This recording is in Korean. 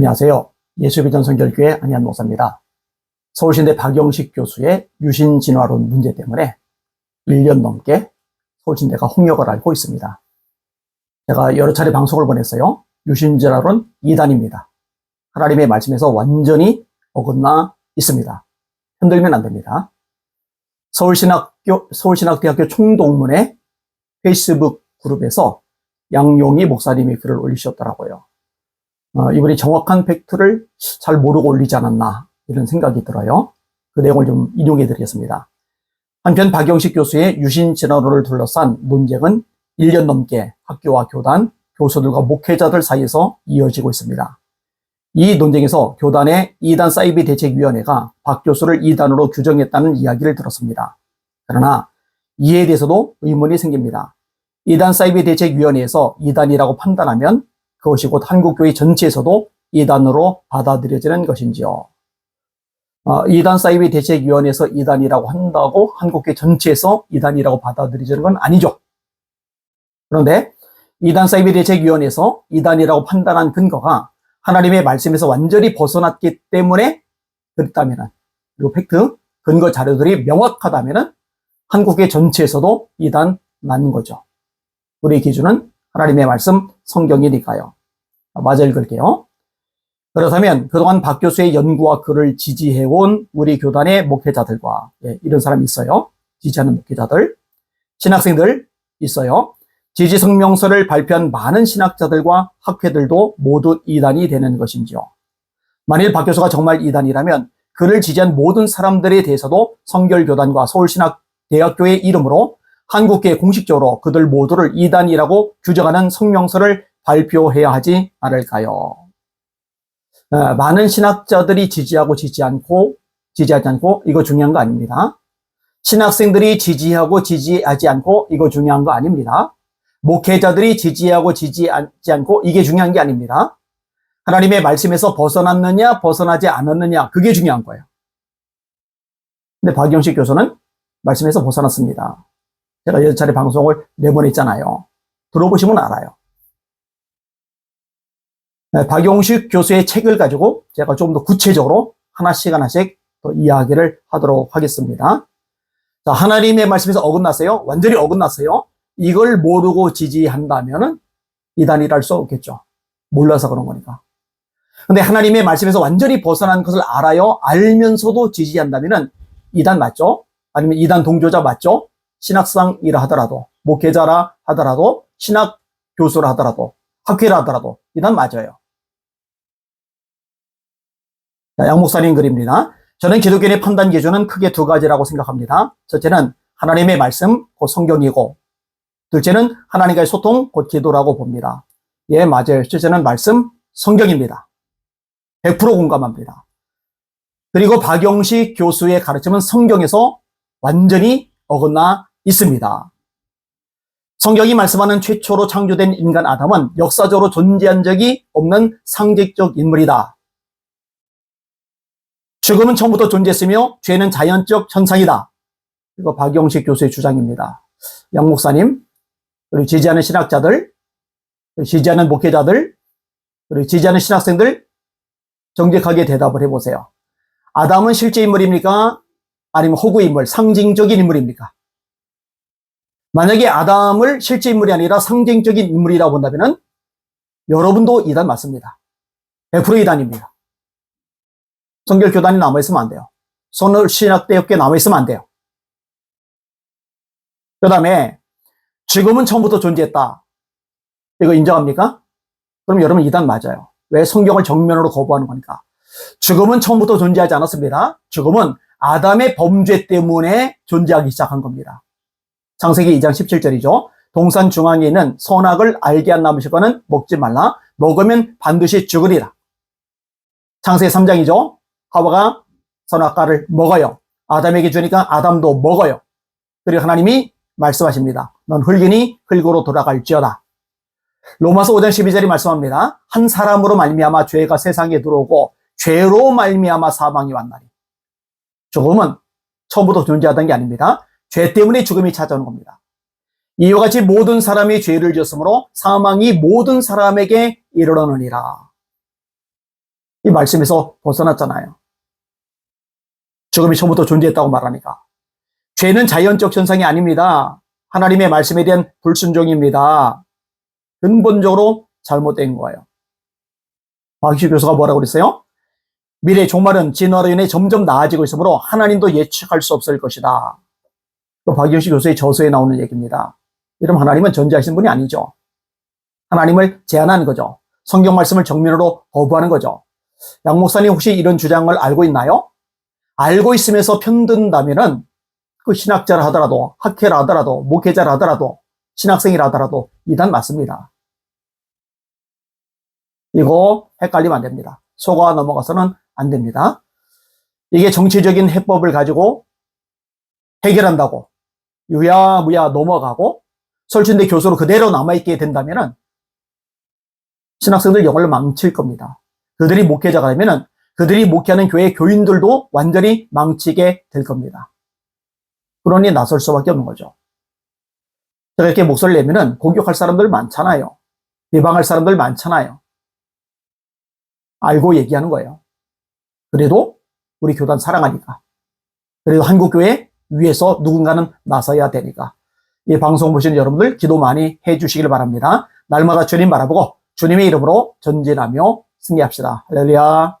안녕하세요. 예수비전 성결교회 안희한 목사입니다. 서울신대 박영식 교수의 유신 진화론 문제 때문에 1년 넘게 서울신대가 홍역을 앓고 있습니다. 제가 여러 차례 방송을 보냈어요. 유신 진화론 2단입니다. 하나님의 말씀에서 완전히 어긋나 있습니다. 흔들면 안 됩니다. 서울신학교, 서울신학대학교 총동문회 페이스북 그룹에서 양용희 목사님이 글을 올리셨더라고요. 어, 이분이 정확한 팩트를 잘 모르고 올리지 않았나 이런 생각이 들어요. 그 내용을 좀 인용해 드리겠습니다. 한편 박영식 교수의 유신 진화론을 둘러싼 논쟁은 1년 넘게 학교와 교단, 교수들과 목회자들 사이에서 이어지고 있습니다. 이 논쟁에서 교단의 이단 사이비 대책위원회가 박 교수를 이단으로 규정했다는 이야기를 들었습니다. 그러나 이에 대해서도 의문이 생깁니다. 이단 사이비 대책위원회에서 이단이라고 판단하면 그것이 곧 한국교회 전체에서도 이단으로 받아들여지는 것인지요. 어, 이단 사이비 대책위원회에서 이단이라고 한다고 한국교회 전체에서 이단이라고 받아들여지는 건 아니죠. 그런데 이단 사이비 대책위원회에서 이단이라고 판단한 근거가 하나님의 말씀에서 완전히 벗어났기 때문에 그랬다면 그리고 팩트, 근거 자료들이 명확하다면 한국의 전체에서도 이단 맞는 거죠. 우리 기준은 하나님의 말씀 성경이니까요. 맞아 읽을게요. 그렇다면 그동안 박 교수의 연구와 글을 지지해온 우리 교단의 목회자들과 예, 이런 사람이 있어요. 지지하는 목회자들, 신학생들 있어요. 지지 성명서를 발표한 많은 신학자들과 학회들도 모두 이단이 되는 것인지요. 만일 박 교수가 정말 이단이라면 그를 지지한 모든 사람들에 대해서도 성결교단과 서울신학대학교의 이름으로 한국계 공식적으로 그들 모두를 이단이라고 규정하는 성명서를 발표해야 하지 않을까요? 어, 많은 신학자들이 지지하고 지지 않고 지지하지 않고 이거 중요한 거 아닙니다. 신학생들이 지지하고 지지하지 않고 이거 중요한 거 아닙니다. 목회자들이 지지하고 지지하지 않고 이게 중요한 게 아닙니다. 하나님의 말씀에서 벗어났느냐 벗어나지 않았느냐 그게 중요한 거예요. 근데 박영식 교수는 말씀에서 벗어났습니다. 제가 여러 차례 방송을 내보냈잖아요. 들어보시면 알아요. 네, 박용식 교수의 책을 가지고 제가 조금 더 구체적으로 하나씩 하나씩 또 이야기를 하도록 하겠습니다. 자, 하나님의 말씀에서 어긋났어요. 완전히 어긋났어요. 이걸 모르고 지지한다면은 이단이라 할수 없겠죠. 몰라서 그런 거니까. 근데 하나님의 말씀에서 완전히 벗어난 것을 알아요. 알면서도 지지한다면은 이단 맞죠? 아니면 이단 동조자 맞죠? 신학상이라 하더라도, 목회자라 하더라도, 신학 교수라 하더라도, 학회라 하더라도, 이단 맞아요. 양 목사님 글입니다. 저는 기독교인의 판단 기준은 크게 두 가지라고 생각합니다. 첫째는 하나님의 말씀, 곧 성경이고, 둘째는 하나님과의 소통, 곧 기도라고 봅니다. 예, 맞아요. 첫째는 말씀, 성경입니다. 100% 공감합니다. 그리고 박영식 교수의 가르침은 성경에서 완전히 어긋나 있습니다. 성경이 말씀하는 최초로 창조된 인간 아담은 역사적으로 존재한 적이 없는 상징적 인물이다. 죽음은 처음부터 존재했으며 죄는 자연적 현상이다. 이거 박영식 교수의 주장입니다. 양 목사님, 그리고 지지하는 신학자들, 지지하는 목회자들, 그리고 지지하는 신학생들 정직하게 대답을 해보세요. 아담은 실제 인물입니까? 아니면 호구 인물, 상징적인 인물입니까? 만약에 아담을 실제 인물이 아니라 상징적인 인물이라고 본다면 여러분도 이단 맞습니다. 100% 이단입니다. 성결 교단이 남아있으면 안 돼요. 손을 신학대학교에 남아있으면 안 돼요. 그 다음에 지금은 처음부터 존재했다. 이거 인정합니까? 그럼 여러분 이단 맞아요. 왜 성경을 정면으로 거부하는 거니까. 죽음은 처음부터 존재하지 않았습니다. 죽음은 아담의 범죄 때문에 존재하기 시작한 겁니다. 창세기 2장 17절이죠. 동산 중앙에 있는 선악을 알게 한 나무 실과는 먹지 말라. 먹으면 반드시 죽으리라. 창세기 3장이죠. 하와가 선악과를 먹어요. 아담에게 주니까 아담도 먹어요. 그리고 하나님이 말씀하십니다. 넌 흙이니 흙으로 돌아갈지어다. 로마서 5장 12절이 말씀합니다. 한 사람으로 말미암아 죄가 세상에 들어오고 죄로 말미암아 사망이 왔나니. 죽음은 처음부터 존재하던 게 아닙니다. 죄 때문에 죽음이 찾아오는 겁니다. 이와 같이 모든 사람이 죄를 지었으므로 사망이 모든 사람에게 이르러느니라. 이 말씀에서 벗어났잖아요. 죽음이 처음부터 존재했다고 말하니까. 죄는 자연적 현상이 아닙니다. 하나님의 말씀에 대한 불순종입니다. 근본적으로 잘못된 거예요. 박희수 교수가 뭐라고 그랬어요? 미래 종말은 진화로 인해 점점 나아지고 있으므로 하나님도 예측할 수 없을 것이다. 또 박영식 교수의 저서에 나오는 얘기입니다. 이러면 하나님은 전제하신 분이 아니죠. 하나님을 제안하는 거죠. 성경 말씀을 정면으로 거부하는 거죠. 양 목사님 혹시 이런 주장을 알고 있나요? 알고 있으면서 편든다면은 그 신학자를 하더라도 학회를 하더라도 목회자를 하더라도 신학생이라 하더라도 이단 맞습니다. 이거 헷갈리면 안 됩니다. 속아 넘어가서는 안 됩니다. 이게 정치적인 해법을 가지고 해결한다고 유야무야 넘어가고 설춘대 교수로 그대로 남아있게 된다면은 신학생들 영혼을 망칠 겁니다. 그들이 목회자가 되면은 그들이 목회하는 교회 교인들도 완전히 망치게 될 겁니다. 그러니 나설 수밖에 없는 거죠. 제가 이렇게 목소리를 내면은 공격할 사람들 많잖아요. 비방할 사람들 많잖아요. 알고 얘기하는 거예요. 그래도 우리 교단 사랑하니까. 그래도 한국교회 위에서 누군가는 나서야 되니까. 이 방송 보시는 여러분들 기도 많이 해 주시길 바랍니다. 날마다 주님 바라보고 주님의 이름으로 전진하며 승리합시다. 할렐루야.